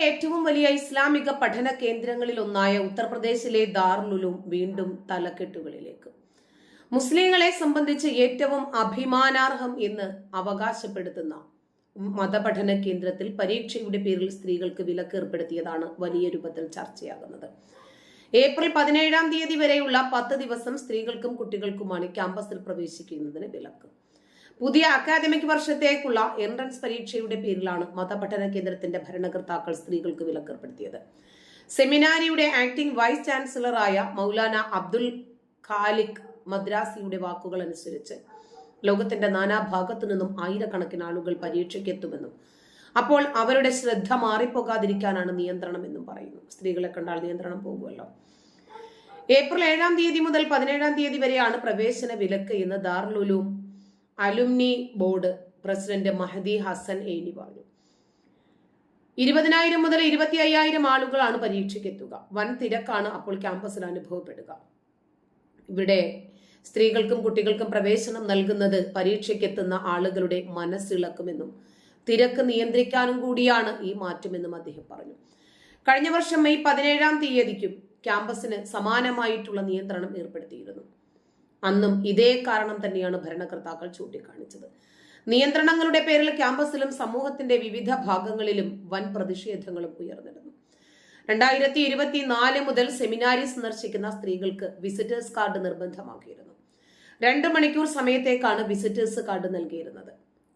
ഏറ്റവും വലിയ ഇസ്ലാമിക പഠന കേന്ദ്രങ്ങളിൽ ഒന്നായ ഉത്തർപ്രദേശിലെ ദാർലുലും വീണ്ടും തലക്കെട്ടുകളിലേക്ക്. മുസ്ലിങ്ങളെ സംബന്ധിച്ച് ഏറ്റവും അഭിമാനാർഹം എന്ന് അവകാശപ്പെടുത്തുന്ന മതപഠന കേന്ദ്രത്തിൽ പരീക്ഷയുടെ പേരിൽ സ്ത്രീകൾക്ക് വിലക്ക് ഏർപ്പെടുത്തിയതാണ് വലിയ രൂപത്തിൽ ചർച്ചയാകുന്നത്. ഏപ്രിൽ പതിനേഴാം തീയതി വരെയുള്ള പത്ത് ദിവസം സ്ത്രീകൾക്കും കുട്ടികൾക്കുമാണ് ക്യാമ്പസിൽ പ്രവേശിക്കുന്നതിന് വിലക്ക്. പുതിയ അക്കാദമിക് വർഷത്തേക്കുള്ള എൻട്രൻസ് പരീക്ഷയുടെ പേരിലാണ് മതപഠന കേന്ദ്രത്തിന്റെ ഭരണകർത്താക്കൾ സ്ത്രീകൾക്ക് വിലക്കേർപ്പെടുത്തിയത്. സെമിനാരിയുടെ ആക്ടിംഗ് വൈസ് ചാൻസലറായ മൗലാന അബ്ദുൽ ഖാലിഖ് മദ്രാസിയുടെ വാക്കുകൾ അനുസരിച്ച് ലോകത്തിന്റെ നാനാഭാഗത്തു നിന്നും ആയിരക്കണക്കിന് ആളുകൾ പരീക്ഷയ്ക്ക് എത്തുമെന്നും അപ്പോൾ അവരുടെ ശ്രദ്ധ മാറിപ്പോകാതിരിക്കാനാണ് നിയന്ത്രണം എന്നും പറയുന്നു. സ്ത്രീകളെ കണ്ടാൽ നിയന്ത്രണം പോകുമല്ലോ. ഏപ്രിൽ ഏഴാം തീയതി മുതൽ പതിനേഴാം തീയതി വരെയാണ് പ്രവേശന വിലക്ക് എന്ന് ദാർലുലും alumni board president Mahdi Hasan any പറഞ്ഞു. ഇരുപതിനായിരം മുതൽ ഇരുപത്തി അയ്യായിരം ആളുകളാണ് പരീക്ഷയ്ക്ക് എത്തുക വൻ തിരക്കാണ് അപ്പോൾ ക്യാമ്പസിൽ അനുഭവപ്പെടുക. ഇവിടെ സ്ത്രീകൾക്കും കുട്ടികൾക്കും പ്രവേശനം നൽകുന്നത് പരീക്ഷയ്ക്ക് എത്തുന്ന ആളുകളുടെ മനസ്സിളക്കുമെന്നും തിരക്ക് നിയന്ത്രിക്കാനും കൂടിയാണ് ഈ മാറ്റമെന്നും അദ്ദേഹം പറഞ്ഞു. കഴിഞ്ഞ വർഷം മെയ് പതിനേഴാം തീയതിക്കും ക്യാമ്പസിന് സമാനമായിട്ടുള്ള നിയന്ത്രണം ഏർപ്പെടുത്തിയിരുന്നു. അന്നും ഇതേ കാരണം തന്നെയാണ് ഭരണകർത്താക്കൾ ചൂണ്ടിക്കാണിച്ചത്. നിയന്ത്രണങ്ങളുടെ പേരിൽ ക്യാമ്പസിലും സമൂഹത്തിന്റെ വിവിധ ഭാഗങ്ങളിലും വൻ പ്രതിഷേധങ്ങളും ഉയർന്നിരുന്നു. രണ്ടായിരത്തി ഇരുപത്തിനാല് മുതൽ സെമിനാരി സന്ദർശിക്കുന്ന സ്ത്രീകൾക്ക് വിസിറ്റേഴ്സ് കാർഡ് നിർബന്ധമാക്കിയിരുന്നു. രണ്ട് മണിക്കൂർ സമയത്തേക്കാണ് വിസിറ്റേഴ്സ് കാർഡ് നൽകിയിരുന്നത്.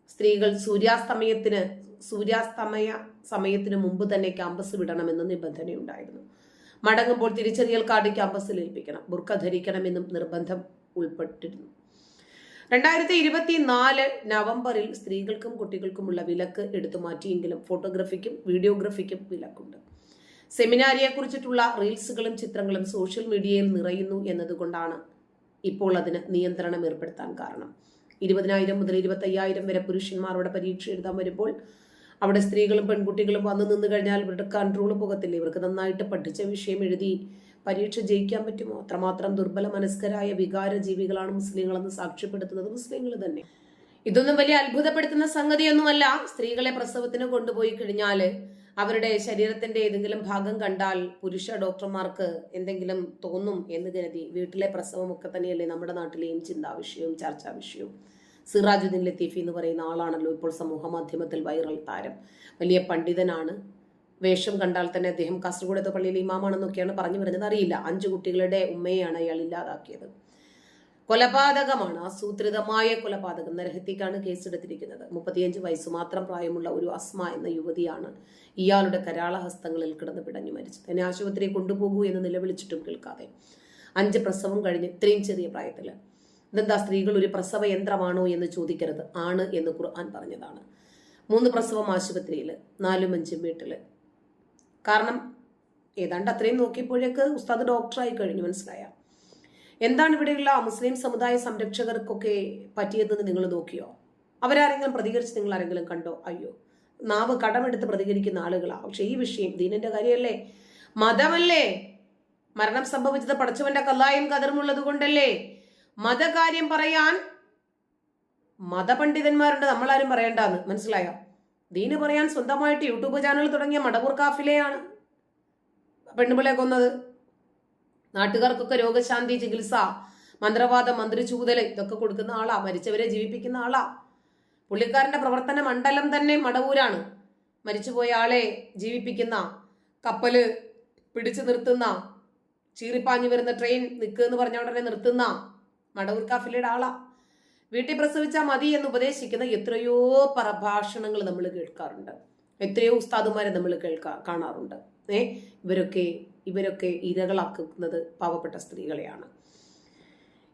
സ്ത്രീകൾ സൂര്യാസ്തമയത്തിന് സൂര്യാസ്തമയ സമയത്തിന് മുമ്പ് തന്നെ ക്യാമ്പസ് വിടണമെന്ന് നിബന്ധനയുണ്ടായിരുന്നു. മടങ്ങുമ്പോൾ തിരിച്ചറിയൽ കാർഡ് ക്യാമ്പസിൽ ഏൽപ്പിക്കണം. ബുർക്ക ധരിക്കണമെന്നും നിർബന്ധം ഉൾപ്പെട്ടിരുന്നു. രണ്ടായിരത്തി ഇരുപത്തി നാല് നവംബറിൽ സ്ത്രീകൾക്കും കുട്ടികൾക്കുമുള്ള വിലക്ക് എടുത്തു മാറ്റിയെങ്കിലും ഫോട്ടോഗ്രഫിക്കും വീഡിയോഗ്രഫിക്കും വിലക്കുണ്ട്. സെമിനാരിയെ കുറിച്ചിട്ടുള്ള റീൽസുകളും ചിത്രങ്ങളും സോഷ്യൽ മീഡിയയിൽ നിറയുന്നു എന്നതുകൊണ്ടാണ് ഇപ്പോൾ അതിന് നിയന്ത്രണം ഏർപ്പെടുത്താൻ കാരണം. ഇരുപതിനായിരം മുതൽ ഇരുപത്തി അയ്യായിരം വരെ പുരുഷന്മാരുടെ പരീക്ഷ എഴുതാൻ വരുമ്പോൾ അവിടെ സ്ത്രീകളും പെൺകുട്ടികളും വന്നു നിന്ന് കഴിഞ്ഞാൽ ഇവരുടെ കൺട്രോൾ പോകത്തില്ല. ഇവർക്ക് നന്നായിട്ട് പഠിച്ച വിഷയം എഴുതി പരീക്ഷ ജയിക്കാൻ പറ്റുമോ? അത്രമാത്രം ദുർബല മനസ്കരായ വികാര ജീവികളാണ് മുസ്ലിങ്ങളെന്ന് സാക്ഷ്യപ്പെടുത്തുന്നത് മുസ്ലിങ്ങൾ തന്നെ. ഇതൊന്നും വലിയ അത്ഭുതപ്പെടുത്തുന്ന സംഗതിയൊന്നുമല്ല. സ്ത്രീകളെ പ്രസവത്തിന് കൊണ്ടുപോയി കഴിഞ്ഞാൽ അവരുടെ ശരീരത്തിന്റെ ഏതെങ്കിലും ഭാഗം കണ്ടാൽ പുരുഷ ഡോക്ടർമാർക്ക് എന്തെങ്കിലും തോന്നും എന്ന് കരുതി. വീട്ടിലെ പ്രസവമൊക്കെ തന്നെയല്ലേ നമ്മുടെ നാട്ടിലെയും ചിന്താ വിഷയവും ചർച്ചാ വിഷയവും സിറാജുദ്ദീൻ ലത്തീഫി എന്ന് പറയുന്ന ആളാണല്ലോ ഇപ്പോൾ സമൂഹ മാധ്യമത്തിൽ വൈറൽ താരം. വലിയ പണ്ഡിതനാണ്. വേഷം കണ്ടാൽ തന്നെ അദ്ദേഹം കാസർഗോഡത്തെ പള്ളിയിൽ ഇമാമാണെന്നൊക്കെയാണ് പറഞ്ഞു വരുന്നത്. അറിയില്ല. അഞ്ചു കുട്ടികളുടെ ഉമ്മയെയാണ് അയാൾ ഇല്ലാതാക്കിയത്. കൊലപാതകമാണ്. ആസൂത്രിതമായ കൊലപാതകം നരഹത്യക്കാണ് കേസെടുത്തിരിക്കുന്നത്. മുപ്പത്തിയഞ്ച് വയസ്സ് മാത്രം പ്രായമുള്ള ഒരു അസ്മ എന്ന യുവതിയാണ് ഇയാളുടെ കരാളഹസ്തങ്ങളിൽ കിടന്ന് പിടഞ്ഞു മരിച്ചത്. എന്നെ ആശുപത്രിയെ കൊണ്ടുപോകൂ എന്ന് നിലവിളിച്ചിട്ടും കേൾക്കാതെ. അഞ്ച് പ്രസവം കഴിഞ്ഞ് ഇത്രയും ചെറിയ പ്രായത്തിൽ. ഇതെന്താ? സ്ത്രീകൾ ഒരു പ്രസവ യന്ത്രമാണോ എന്ന് ചോദിക്കരുത്. ആണ് എന്ന് ഖുർആൻ പറഞ്ഞതാണ്. മൂന്ന് പ്രസവം ആശുപത്രിയിൽ നാലും അഞ്ചും വീട്ടിൽ. കാരണം ഏതാണ്ട് അത്രയും നോക്കിയപ്പോഴേക്ക് ഉസ്താദ് ഡോക്ടറായി കഴിഞ്ഞു മനസ്സിലായ. എന്താണ് ഇവിടെയുള്ള മുസ്ലിം സമുദായ സംരക്ഷകർക്കൊക്കെ പറ്റിയതെന്ന് നിങ്ങൾ നോക്കിയോ? അവരാരെങ്കിലും പ്രതികരിച്ച് നിങ്ങൾ ആരെങ്കിലും കണ്ടോ? അയ്യോ നാവ് കടമെടുത്ത് പ്രതികരിക്കുന്ന ആളുകളാണ് പക്ഷെ ഈ വിഷയം ദീനന്റെ കാര്യമല്ലേ? മതമല്ലേ? മരണം സംഭവിച്ചത് പടച്ചവന്റെ കല്ലായും കതറുമുള്ളത് കൊണ്ടല്ലേ? മതകാര്യം പറയാൻ മതപണ്ഡിതന്മാരുണ്ട് നമ്മളാരും പറയണ്ടെന്ന്. മനസ്സിലായോ? ദീന് പറയാൻ സ്വന്തമായിട്ട് യൂട്യൂബ് ചാനൽ തുടങ്ങിയ മടവൂർ കാഫിലെയാണ് പെണ്ണുപിള്ളെ കൊന്നത്. നാട്ടുകാർക്കൊക്കെ രോഗശാന്തി ചികിത്സ മന്ത്രവാദം മന്ത്രിചൂതൽ ഇതൊക്കെ കൊടുക്കുന്ന ആളാ മരിച്ചവരെ ജീവിപ്പിക്കുന്ന ആളാ. പുള്ളിക്കാരന്റെ പ്രവർത്തന മണ്ഡലം തന്നെ മടവൂരാണ്. മരിച്ചുപോയ ആളെ ജീവിപ്പിക്കുന്ന കപ്പൽ പിടിച്ചു നിർത്തുന്ന ചീറിപ്പാഞ്ഞു വരുന്ന ട്രെയിൻ നിൽക്കുക എന്ന് പറഞ്ഞ ഉടനെ നിർത്തുന്ന മടവൂർ കാഫിലയുടെ ആളാ. വീട്ടിൽ പ്രസവിച്ചാൽ മതി എന്ന് ഉപദേശിക്കുന്ന എത്രയോ പ്രഭാഷണങ്ങൾ നമ്മൾ കേൾക്കാറുണ്ട്. എത്രയോ ഉസ്താദുമാരെ നമ്മൾ കേൾക്കാ കാണാറുണ്ട്. ഏ? ഇവരൊക്കെ ഇവരൊക്കെ ഇരകളാക്കുന്നത് പാവപ്പെട്ട സ്ത്രീകളെയാണ്.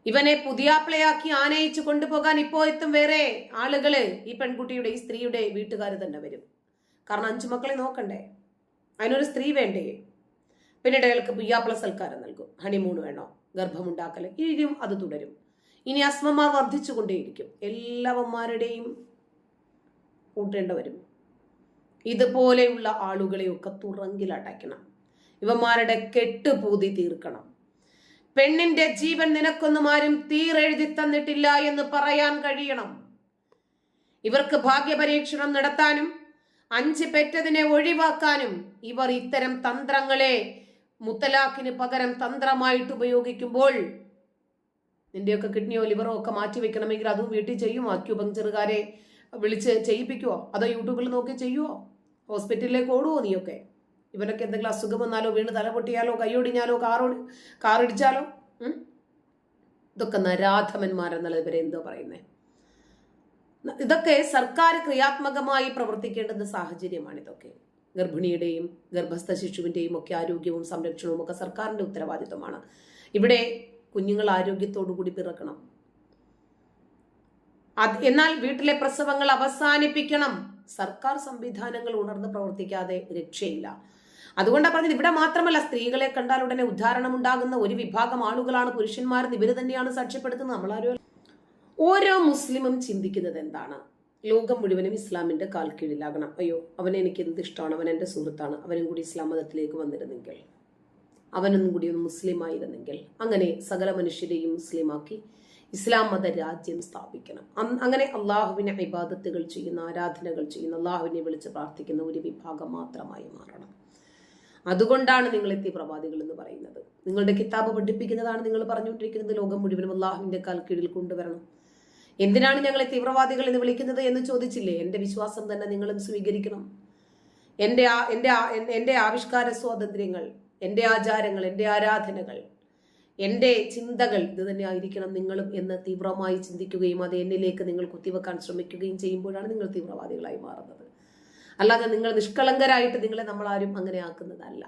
ഇവനെ പുതിയാപ്പിളയാക്കി ആനയിച്ചു കൊണ്ടുപോകാൻ ഇപ്പോൾ എത്തും വേറെ ആളുകൾ ഈ പെൺകുട്ടിയുടെ ഈ സ്ത്രീയുടെ വീട്ടുകാർ തന്നെ വരും. കാരണം അഞ്ചു മക്കളെ നോക്കണ്ടേ? അതിനൊരു സ്ത്രീ വേണ്ടേ? പിന്നീട് അയാൾക്ക് പുയ്യാപ്പിള സൽക്കാരം നൽകും. ഹണിമൂൺ വേണോ? ഗർഭമുണ്ടാക്കൽ ഇനിയും അത് തുടരും. ഇനി അസ്മമാർ വർദ്ധിച്ചുകൊണ്ടേയിരിക്കും. എല്ലാവന്മാരുടെയും കൂട്ടേണ്ട വരും. ഇതുപോലെയുള്ള ആളുകളെയൊക്കെ തുറങ്കിലടയ്ക്കണം ഇവന്മാരുടെ കെട്ടുപൂതി തീർക്കണം. പെണ്ണിന്റെ ജീവൻ നിനക്കൊന്നും ആരും തീരെഴുതി തന്നിട്ടില്ല എന്ന് പറയാൻ കഴിയണം. ഇവർക്ക് ഭാഗ്യപരീക്ഷണം നടത്താനും അഞ്ച് പെറ്റതിനെ ഒഴിവാക്കാനും ഇവർ ഇത്തരം തന്ത്രങ്ങളെ മുത്തലാഖിന് പകരം തന്ത്രമായിട്ട് ഉപയോഗിക്കുമ്പോൾ നിന്റെയൊക്കെ കിഡ്നിയോ ലിവറോ ഒക്കെ മാറ്റി വെക്കണമെങ്കിൽ അതും വീട്ടിൽ ചെയ്യുമോ? അക്യുപങ്ചറുകാരെ വിളിച്ച് ചെയ്യിപ്പിക്കുവോ? അതോ യൂട്യൂബിൽ നോക്കി ചെയ്യുവോ? ഹോസ്പിറ്റലിലേക്ക് ഓടുവോ നീയൊക്കെ? ഇവനൊക്കെ എന്തെങ്കിലും അസുഖം വന്നാലോ വീണ് തല പൊട്ടിയാലോ കൈയൊടിഞ്ഞാലോ കാറോ കാറിടിച്ചാലോ? ഇതൊക്കെ നരാധമന്മാരെന്നുള്ള ഇവരെ എന്തോ പറയുന്നേ. ഇതൊക്കെ സർക്കാർ ക്രിയാത്മകമായി പ്രവർത്തിക്കേണ്ടുന്ന സാഹചര്യമാണ് ഇതൊക്കെ. ഗർഭിണിയുടെയും ഗർഭസ്ഥ ശിശുവിന്റെയും ഒക്കെ ആരോഗ്യവും സംരക്ഷണവും ഒക്കെ സർക്കാരിന്റെ ഉത്തരവാദിത്വമാണ്. ഇവിടെ കുഞ്ഞുങ്ങൾ ആരോഗ്യത്തോടു കൂടി പിറക്കണം. അത് എന്നാൽ വീട്ടിലെ പ്രസവങ്ങൾ അവസാനിപ്പിക്കണം. സർക്കാർ സംവിധാനങ്ങൾ ഉണർന്ന് പ്രവർത്തിക്കാതെ രക്ഷയില്ല. അതുകൊണ്ടാണ് പറഞ്ഞത് ഇവിടെ മാത്രമല്ല സ്ത്രീകളെ കണ്ടാൽ ഉടനെ ഉദ്ധാരണം ഉണ്ടാകുന്ന ഒരു വിഭാഗം ആളുകളാണ് പുരുഷന്മാരെന്ന് ഇവർ തന്നെയാണ് സാക്ഷ്യപ്പെടുത്തുന്നത്. നമ്മളാരോ ഓരോ മുസ്ലിമും ചിന്തിക്കുന്നത് എന്താണ്? ലോകം മുഴുവനും ഇസ്ലാമിന്റെ കാൽ കീഴിലാകണം അയ്യോ അവനെ എനിക്ക് എന്ത് ഇഷ്ടമാണ്? അവൻ എന്റെ സുഹൃത്താണ്. അവനും കൂടി ഇസ്ലാം മതത്തിലേക്ക് വന്നിരുന്നെങ്കിൽ. അവനൊന്നും കൂടി ഒന്ന് മുസ്ലിം ആയിരുന്നെങ്കിൽ അങ്ങനെ സകല മനുഷ്യരെയും മുസ്ലിമാക്കി ഇസ്ലാം മത രാജ്യം സ്ഥാപിക്കണം അങ്ങനെ അള്ളാഹുവിനെ ഇബാദത്തുകൾ ചെയ്യുന്ന ആരാധനകൾ ചെയ്യുന്ന അള്ളാഹുവിനെ വിളിച്ച് പ്രാർത്ഥിക്കുന്ന ഒരു വിഭാഗം മാത്രമായി മാറണം. അതുകൊണ്ടാണ് നിങ്ങൾ എത്തിയ പ്രവാദികൾ എന്ന് പറയുന്നത്. നിങ്ങളുടെ കിതാബ് പഠിപ്പിക്കുന്നതാണ് നിങ്ങൾ പറഞ്ഞുകൊണ്ടിരിക്കുന്നത്. ലോകം മുഴുവനും അള്ളാഹുവിന്റെ കാൽ കീഴിൽ കൊണ്ടുവരണം. എന്തിനാണ് ഞങ്ങളെ തീവ്രവാദികൾ എന്ന് വിളിക്കുന്നത് എന്ന് ചോദിച്ചില്ലേ? എന്റെ വിശ്വാസം തന്നെ നിങ്ങളും സ്വീകരിക്കണം. എന്റെ എന്റെ എന്റെ ആവിഷ്കാര സ്വാതന്ത്ര്യങ്ങൾ എന്റെ ആചാരങ്ങൾ എന്റെ ആരാധനകൾ എന്റെ ചിന്തകൾ ഇത് തന്നെ ആയിരിക്കണം നിങ്ങളും എന്ന് തീവ്രമായി ചിന്തിക്കുകയും അത് എന്നിലേക്ക് നിങ്ങൾ കുത്തിവെക്കാൻ ശ്രമിക്കുകയും ചെയ്യുമ്പോഴാണ് നിങ്ങൾ തീവ്രവാദികളായി മാറുന്നത്. അല്ലാതെ നിങ്ങൾ നിഷ്കളങ്കരായിട്ട് നിങ്ങളെ നമ്മൾ ആരും അങ്ങനെ ആക്കുന്നതല്ല.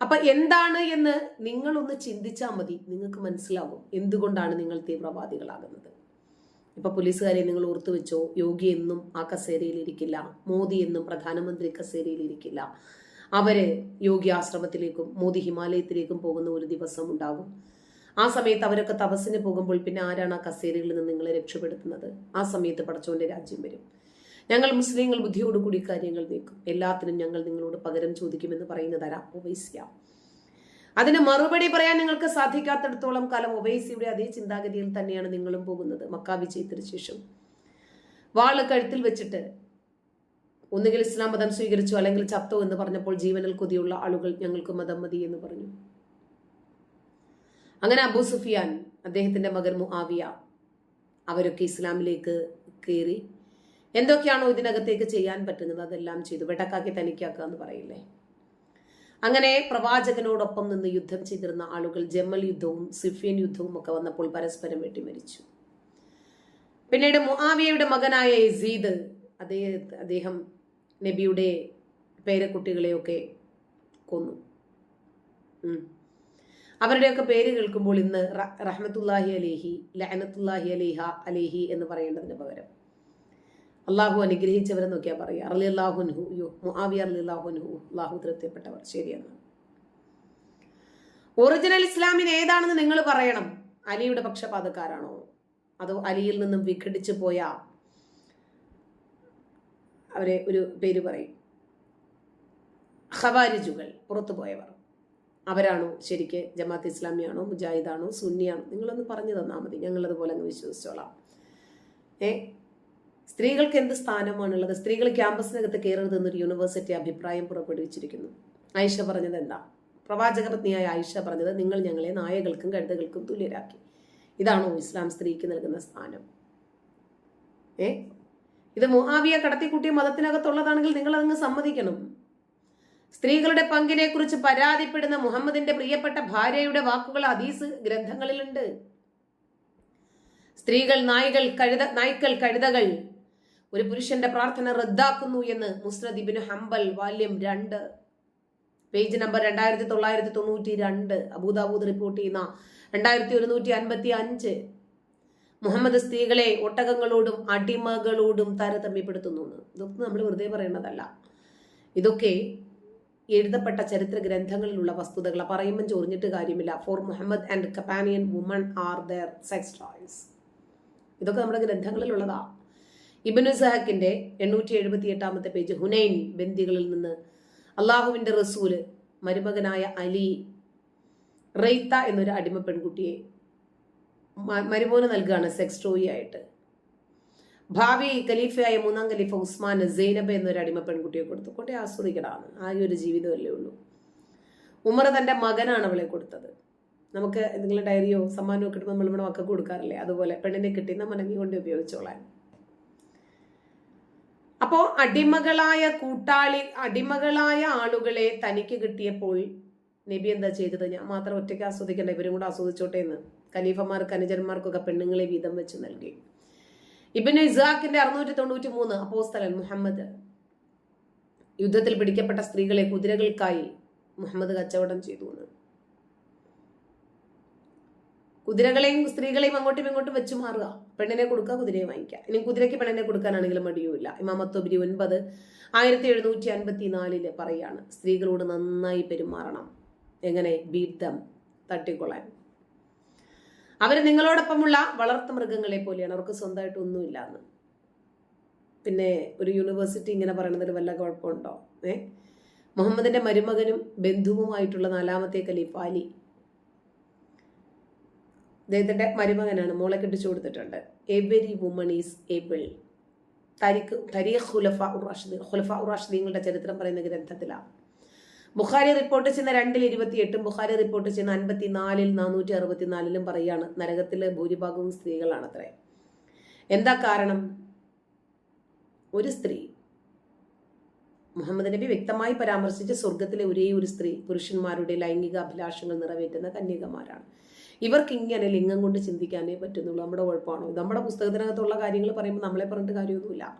അപ്പൊ എന്താണ് എന്ന് നിങ്ങളൊന്ന് ചിന്തിച്ചാൽ മതി. നിങ്ങൾക്ക് മനസ്സിലാകും എന്തുകൊണ്ടാണ് നിങ്ങൾ തീവ്രവാദികളാകുന്നത്. ഇപ്പൊ പോലീസുകാരെ നിങ്ങൾ ഓർത്തു വെച്ചോ യോഗി എന്നും ആ കസേരയിൽ ഇരിക്കില്ല മോദി എന്നും പ്രധാനമന്ത്രി കസേരയിൽ ഇരിക്കില്ല അവർ യോഗി ആശ്രമത്തിലേക്കും മോദി ഹിമാലയത്തിലേക്കും പോകുന്ന ഒരു ദിവസം ഉണ്ടാകും. ആ സമയത്ത് അവരൊക്കെ തപസ്സിന് പോകുമ്പോൾ പിന്നെ ആരാണ് ആ കസേരയിൽ നിന്ന് നിങ്ങളെ രക്ഷപ്പെടുത്തുന്നത്? ആ സമയത്ത് പടച്ചോന്റെ രാജ്യം വരും. ഞങ്ങൾ മുസ്ലിങ്ങൾ ബുദ്ധിയോടുകൂടി കാര്യങ്ങൾ നീക്കും. എല്ലാത്തിനും ഞങ്ങൾ നിങ്ങളോട് പകരം ചോദിക്കുമെന്ന് പറയുന്നതരാ ഒവൈസ്യ. അതിന് മറുപടി പറയാൻ നിങ്ങൾക്ക് സാധിക്കാത്തിടത്തോളം കാലം ഒവൈസിയുടെ അതേ ചിന്താഗതിയിൽ തന്നെയാണ് നിങ്ങളും പോകുന്നത്. മക്കാ വിജയത്തിന് ശേഷം വാൾ കഴുത്തിൽ വെച്ചിട്ട് ഒന്നുകിൽ ഇസ്ലാം മതം സ്വീകരിച്ചു അല്ലെങ്കിൽ ചത്തോ എന്ന് പറഞ്ഞപ്പോൾ ജീവനിൽ കൊതിയുള്ള ആളുകൾ ഞങ്ങൾക്ക് മതം മതി എന്ന് പറഞ്ഞു. അങ്ങനെ അബൂ സുഫിയാൻ അദ്ദേഹത്തിന്റെ മകൻ മുആവിയ അവരൊക്കെ ഇസ്ലാമിലേക്ക് കയറി. എന്തൊക്കെയാണോ ഇതിനകത്തേക്ക് ചെയ്യാൻ പറ്റുന്നത് അതെല്ലാം ചെയ്തു. വെട്ടക്കാക്കി തനിക്കാക്കുക എന്ന് പറയില്ലേ? അങ്ങനെ പ്രവാചകനോടൊപ്പം നിന്ന് യുദ്ധം ചെയ്തിരുന്ന ആളുകൾ ജമ്മൽ യുദ്ധവും സിഫിയൻ യുദ്ധവും ഒക്കെ വന്നപ്പോൾ പരസ്പരം വെട്ടിമരിച്ചു. പിന്നീട് മുആവിയയുടെ മകനായ ഇസീദ് അദ്ദേഹം നബിയുടെ പേരക്കുട്ടികളെയൊക്കെ കൊന്നു. അവരുടെയൊക്കെ പേര് കേൾക്കുമ്പോൾ ഇന്ന് റഹ്മത്തുല്ലാഹി അലേഹി ലഹനത്തുല്ലാഹി അലേഹ അലേഹി എന്ന് പറയേണ്ടതിന് പകരം. അള്ളാഹു അനുഗ്രഹിച്ചവരെ പറയുക അർലി അള്ളാഹുൻഹു യോ മുആവിയ അർലി അള്ളാഹുൻഹു അള്ളാഹു തൃപ്തിപ്പെട്ടവർ. ശരിയെന്ന്. ഒറിജിനൽ ഇസ്ലാമിന് ഏതാണെന്ന് നിങ്ങൾ പറയണം. അലിയുടെ പക്ഷപാതക്കാരാണോ? അതോ അലിയിൽ നിന്നും വിഘടിച്ചു പോയ അവരെ ഒരു പേര് പറയും. ഹവാരിജുകൾ പുറത്തു പോയവർ. അവരാണോ ശരിക്ക് ജമാഅത്ത് ഇസ്ലാമിയാണോ മുജാഹിദാണോ സുന്നിയാണോ? നിങ്ങളൊന്ന് പറഞ്ഞു തന്നാൽ മതി. ഞങ്ങളതുപോലെ അങ്ങ് വിശ്വസിച്ചോളാം. ഏ? സ്ത്രീകൾക്ക് എന്ത് സ്ഥാനമാണുള്ളത്? സ്ത്രീകൾ ക്യാമ്പസിനകത്ത് കയറരുതെന്നൊരു യൂണിവേഴ്സിറ്റി അഭിപ്രായം പുറപ്പെടുവിച്ചിരിക്കുന്നു. ആയിഷ പറഞ്ഞത് എന്താ? പ്രവാചക പത്നിയായ ആയിഷ പറഞ്ഞത് നിങ്ങൾ ഞങ്ങളെ നായകൾക്കും കഴുതകൾക്കും തുല്യരാക്കി. ഇതാണോ ഇസ്ലാം സ്ത്രീക്ക് നൽകുന്ന സ്ഥാനം. ഏ? ഇത് മുഹാവിയ കടത്തിക്കൂട്ടിയ മതത്തിനകത്തുള്ളതാണെങ്കിൽ നിങ്ങൾ അതങ്ങ് സമ്മതിക്കണം. സ്ത്രീകളുടെ പങ്കിനെ കുറിച്ച് പരാതിപ്പെടുന്ന മുഹമ്മദിന്റെ പ്രിയപ്പെട്ട ഭാര്യയുടെ വാക്കുകൾ ഹദീസ് ഗ്രന്ഥങ്ങളിലുണ്ട്. സ്ത്രീകൾ നായികൾ കഴുത നായ്ക്കൾ കഴുതകൾ. ഒരു പുരുഷന്റെ പ്രാർത്ഥന റദ്ദാക്കുന്നു എന്ന് മുസ്നദ് ഹംബൽ വാല്യം രണ്ട്. പേജ് നമ്പർ രണ്ടായിരത്തി തൊള്ളായിരത്തി തൊണ്ണൂറ്റി രണ്ട്. അബൂദാബൂദ് റിപ്പോർട്ട് ചെയ്യുന്ന രണ്ടായിരത്തി ഒരുന്നൂറ്റി അൻപത്തി അഞ്ച്. മുഹമ്മദ് സ്ത്രീകളെ ഒട്ടകങ്ങളോടും അടിമകളോടും താരതമ്യപ്പെടുത്തുന്നു. ഇതൊക്കെ നമ്മൾ വെറുതെ പറയേണ്ടതല്ല. ഇതൊക്കെ എഴുതപ്പെട്ട ചരിത്ര ഗ്രന്ഥങ്ങളിലുള്ള വസ്തുതകൾ പറയുമ്പം ചൊറിഞ്ഞിട്ട് കാര്യമില്ല. For Muhammad and companion woman are their sex toys ഇതൊക്കെ നമ്മുടെ ഗ്രന്ഥങ്ങളിലുള്ളതാ. ഇബിനു സഹക്കിന്റെ എണ്ണൂറ്റി എഴുപത്തി എട്ടാമത്തെ പേജ് ഹുനൈൻ ബന്ദികളിൽ നിന്ന് അള്ളാഹുവിന്റെ റസൂൽ മരുമകനായ അലി റെയ്ത്ത എന്നൊരു അടിമ പെൺകുട്ടിയെ മരുമോന് നൽകുകയാണ് സെക്സ് ടോയി ആയിട്ട് ഭാവി ഖലീഫയായ മൂന്നാം ഖലീഫ ഉസ്മാൻ സൈനബ എന്നൊരു അടിമ പെൺകുട്ടിയെ കൊടുത്തു കൊണ്ടേ ആസ്വദിക്കടാണ് ആകെ ഒരു ജീവിതമല്ലേ ഉള്ളൂ. ഉമർ തന്റെ മകനാണ് അവളെ കൊടുത്തത്. നമുക്ക് എന്തെങ്കിലും ഡയറിയോ സമ്മാനമോ കിട്ടുമ്പോൾ നമ്മൾ നമ്മുടെ മക്കൾക്ക് കൊടുക്കാറില്ലേ? അതുപോലെ പെണ്ണിനെ കിട്ടിയെന്ന മനങ്ങി കൊണ്ട് ഉപയോഗിച്ചോളാൻ. അപ്പോ അടിമകളായ കൂട്ടാളി അടിമകളായ ആളുകളെ തനിക്ക് കിട്ടിയപ്പോൾ നബി എന്താ ചെയ്തത്? ഞാൻ മാത്രം ഒറ്റയ്ക്ക് ആസ്വദിക്കണ്ട ഇവരും കൂടെ ആസ്വദിച്ചോട്ടെ എന്ന്. ഖലീഫമാർക്ക് അനുജന്മാർക്കൊക്കെ പെണ്ണുങ്ങളെ വീതം വെച്ച് നൽകി. ഇബിന് ഇസാഖിന്റെ അറുന്നൂറ്റി തൊണ്ണൂറ്റി മൂന്ന് അപ്പോസ്തലൻ മുഹമ്മദ്. യുദ്ധത്തിൽ പിടിക്കപ്പെട്ട സ്ത്രീകളെ കുതിരകൾക്കായി മുഹമ്മദ് കച്ചവടം ചെയ്തു എന്ന്. കുതിരകളെയും സ്ത്രീകളെയും അങ്ങോട്ടും ഇങ്ങോട്ടും വെച്ചു മാറുക. പെണ്ണിനെ കൊടുക്കുക കുതിരയെ വാങ്ങിക്കുക. ഇനി കുതിരയ്ക്ക് പെണ്ണിനെ കൊടുക്കാനാണെങ്കിലും മടിയുമില്ല. ഇമാമത്തൊബിരി ഒൻപത് ആയിരത്തി എഴുന്നൂറ്റി അൻപത്തി നാലിൽ പറയാണ് സ്ത്രീകളോട് നന്നായി പെരുമാറണം. എങ്ങനെ? ബീദ്ധം തട്ടിക്കൊള്ളാൻ. അവർ നിങ്ങളോടൊപ്പമുള്ള വളർത്തു മൃഗങ്ങളെ പോലെയാണ്. അവർക്ക് സ്വന്തമായിട്ട് ഒന്നുമില്ല എന്ന് പിന്നെ ഒരു യൂണിവേഴ്സിറ്റി ഇങ്ങനെ പറയുന്നതിൽ വല്ല കുഴപ്പമുണ്ടോ? ഏ? മുഹമ്മദിന്റെ മരുമകനും ബന്ധുവുമായിട്ടുള്ള നാലാമത്തെ ഖലീഫ അലി അദ്ദേഹത്തിന്റെ മരുമകനാണ്. മോളെ കെട്ടിച്ചു കൊടുത്തിട്ടുണ്ട്. എവരി വുമൺ ഈസ് ഏബിൾ തരിഖ് തരീഖ് ഖുലഫ ഉറാഷിദ് ഖുലഫ ഉറാഷിദീങ്ങളുടെ ചരിത്രം പറയുന്ന ഗ്രന്ഥത്തിലാണ് ബുഖാരി റിപ്പോർട്ട് ചെയ്യുന്ന രണ്ടിൽ ഇരുപത്തിയെട്ടും ബുഖാരി റിപ്പോർട്ട് ചെയ്യുന്ന അൻപത്തി നാലിൽ നാനൂറ്റി അറുപത്തിനാലിലും പറയുകയാണ് നരകത്തിലെ ഭൂരിഭാഗവും സ്ത്രീകളാണത്രേ. എന്താ കാരണം? ഒരു സ്ത്രീ. മുഹമ്മദ് നബി വ്യക്തമായി പരാമർശിച്ച സ്വർഗത്തിലെ ഒരേ ഒരു സ്ത്രീ പുരുഷന്മാരുടെ ലൈംഗിക അഭിലാഷങ്ങൾ നിറവേറ്റുന്ന കന്യകമാരാണ്. ഇവർക്ക് ഇങ്ങനെ ലിംഗം കൊണ്ട് ചിന്തിക്കാനേ പറ്റുന്നുള്ളൂ. നമ്മുടെ കുഴപ്പമാണോ? നമ്മുടെ പുസ്തകത്തിനകത്തുള്ള കാര്യങ്ങൾ പറയുമ്പോൾ നമ്മളെ പറഞ്ഞിട്ട് കാര്യമൊന്നുമില്ല.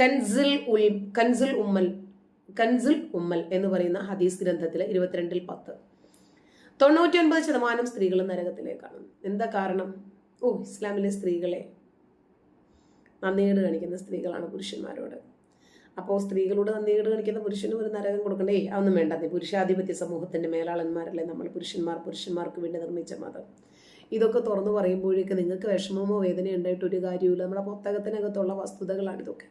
കൻസിൽ ഉൽ കൻസിൽ ഉമ്മൽ കൻസുൽ ഉമ്മൽ എന്ന് പറയുന്ന ഹദീസ് ഗ്രന്ഥത്തിൽ ഇരുപത്തിരണ്ടിൽ പത്ത്. തൊണ്ണൂറ്റി ഒൻപത് ശതമാനം സ്ത്രീകൾ നരകത്തിലേക്കാണ്. എന്താ കാരണം? ഓ ഇസ്ലാമിലെ സ്ത്രീകളെ നന്ദികേട് കാണിക്കുന്ന സ്ത്രീകളാണ് പുരുഷന്മാരോട്. അപ്പോൾ സ്ത്രീകളോട് നന്ദികേട് കാണിക്കുന്ന പുരുഷനും ഒരു നരകം കൊടുക്കണ്ടേ? അതൊന്നും വേണ്ട. നീ പുരുഷാധിപത്യ സമൂഹത്തിന്റെ മേലാളന്മാരല്ലേ നമ്മൾ പുരുഷന്മാർ? പുരുഷന്മാർക്ക് വേണ്ടി നിർമ്മിച്ച മതം. ഇതൊക്കെ തുറന്നു പറയുമ്പോഴേക്ക് നിങ്ങൾക്ക് വിഷമമോ വേദനയോ ഉണ്ടായിട്ട് ഒരു കാര്യമില്ല നമ്മുടെ പുസ്തകത്തിനകത്തുള്ള വസ്തുതകളാണ് ഇതൊക്കെ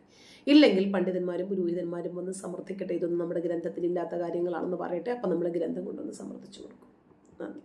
ഇല്ലെങ്കിൽ പണ്ഡിതന്മാരും പുരോഹിതന്മാരും വന്ന് സമർത്ഥിക്കട്ടെ ഇതൊന്നും നമ്മുടെ ഗ്രന്ഥത്തിൽ ഇല്ലാത്ത കാര്യങ്ങളാണെന്ന് പറയട്ടെ അപ്പം നമ്മൾ ഗ്രന്ഥം കൊണ്ടൊന്ന് സമർത്ഥിച്ചു കൊടുക്കും. നന്ദി.